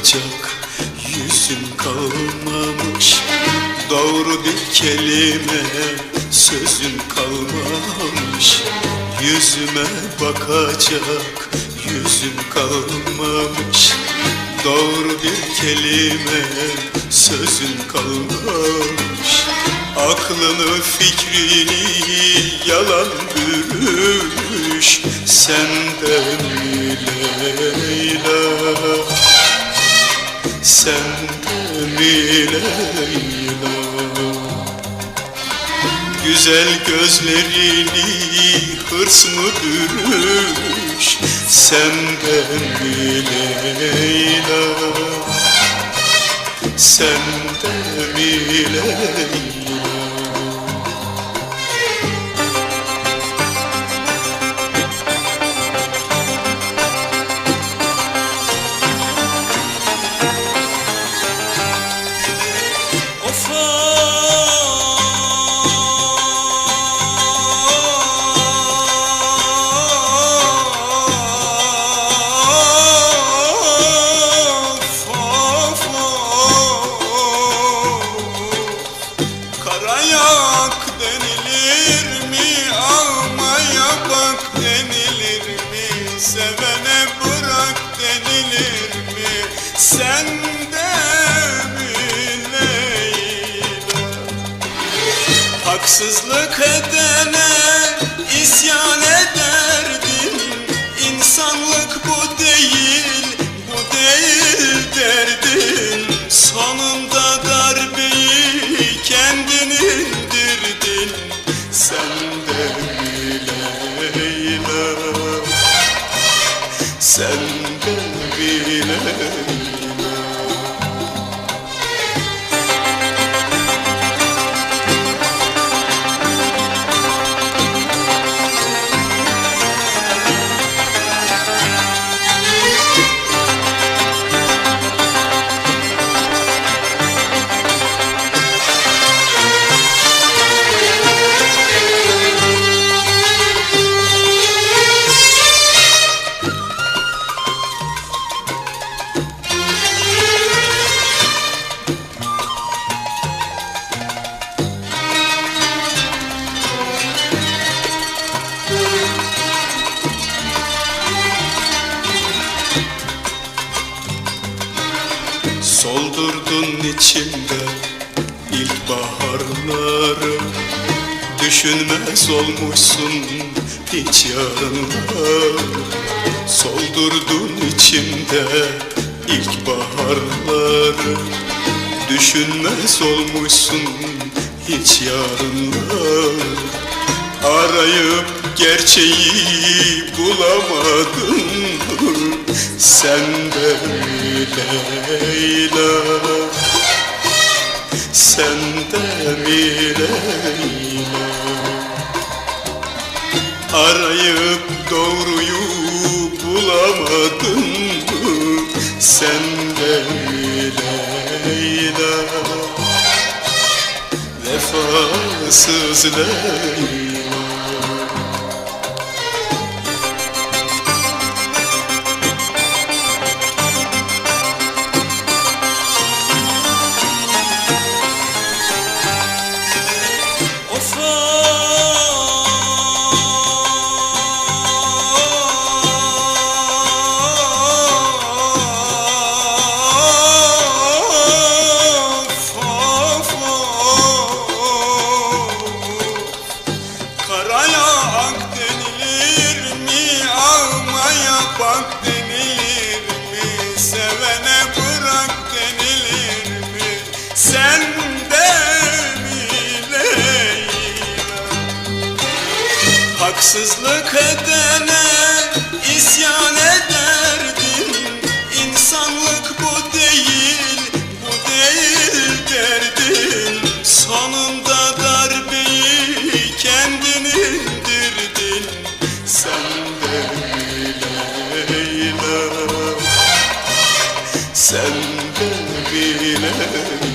bakacak yüzüm kalmamış. Doğru bir kelime sözüm kalmamış. Yüzüme bakacak yüzüm kalmamış. Doğru bir kelime sözüm kalmamış. Aklını fikrini yalan bürümüş. Senden mi Leyla Senden mi Leyla Güzel gözlerini hırs mı bürümüş? Senden mi Leyla Senden mi Leyla Haksızlık edene içimde ilkbaharları Düşünmez olmuşsun hiç yarınlar Soldurdun içimde ilkbaharları Düşünmez olmuşsun hiç yarınlar Arayıp gerçeği bulamadım Sen de Leyla Sen de mi Leyla Arayıp doğruyu bulamadım Sen de mi Leyla Vefasız Leyla Haksızlık edene isyan ederdin İnsanlık bu değil, bu değil derdin Sonunda darbeyi kendin indirdin. Sen de Leyla Sen de Leyla